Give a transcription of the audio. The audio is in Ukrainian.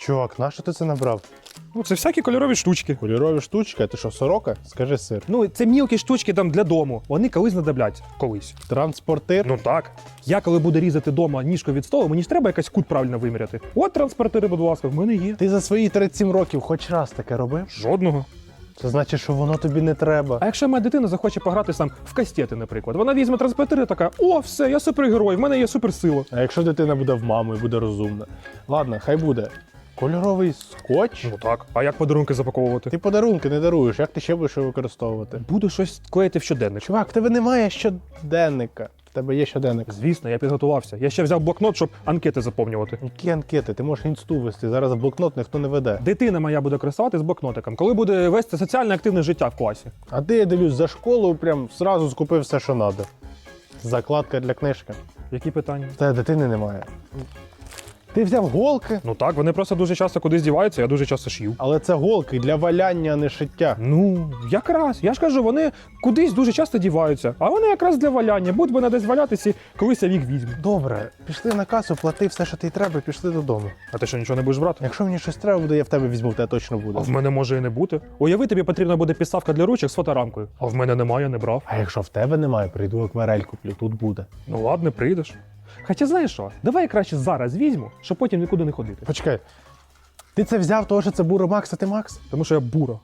Чувак, на що ти це набрав? Ну, це всякі кольорові штучки. Кольорові штучки, а ти що, сорока? Скажи сир. Ну, це мілкі штучки там для дому. Вони колись знадобляться. Колись. Транспортир. Ну так. Я коли буду різати дома ніжку від столу, мені ж треба якась кут правильно виміряти. От транспортири, будь ласка, в мене є. Ти за свої 37 років хоч раз таке робив? Жодного. Це значить, що воно тобі не треба. А якщо моя дитина захоче пограти сам в кастети, наприклад, вона візьме транспортири і така: о, все, я супергерой, в мене є суперсила. А якщо дитина буде в маму і буде розумна? Ладно, хай буде. Кольоровий скотч? Ну так. А як подарунки запаковувати? Ти подарунки не даруєш, як ти ще будеш його використовувати? Буду щось клеїти в щоденник. Чувак, в тебе немає щоденника. В тебе є щоденник. Звісно, я підготувався. Я ще взяв блокнот, щоб анкети заповнювати. Які анкети? Ти можеш інсту вести. Зараз блокнот ніхто не веде. Дитина моя буде користувати з блокнотиком, коли буде вести соціально активне життя в класі. А ти я дивлюсь за школу, прям зразу скупив все, що треба. Закладка для книжки. Які питання? В тебе дитини немає. Ти взяв голки, Ну так, вони просто дуже часто кудись діваються, я дуже часто шью. але це голки для валяння, а не шиття. Ну, якраз. Я ж кажу, вони кудись дуже часто діваються, а вони якраз для валяння. Будь би десь валятися, колись я їх візьму. Добре, пішли на касу, плати все, що ти треба, і пішли додому. А ти що нічого не будеш брати? Якщо мені щось треба буде, я в тебе візьму, в тебе точно буде. А в мене може і не бути. Уяви, тобі потрібна буде підставка для ручок з фоторамкою. А в мене немає, не брав. А якщо в тебе немає, прийду акварель куплю, тут буде. Ну ладно, прийдеш. Хоча знаєш що, давай я краще зараз візьму, щоб потім нікуди не ходити. Почекай. Ти це взяв, того що це Буро Макс, а ти Макс? Тому що я бура.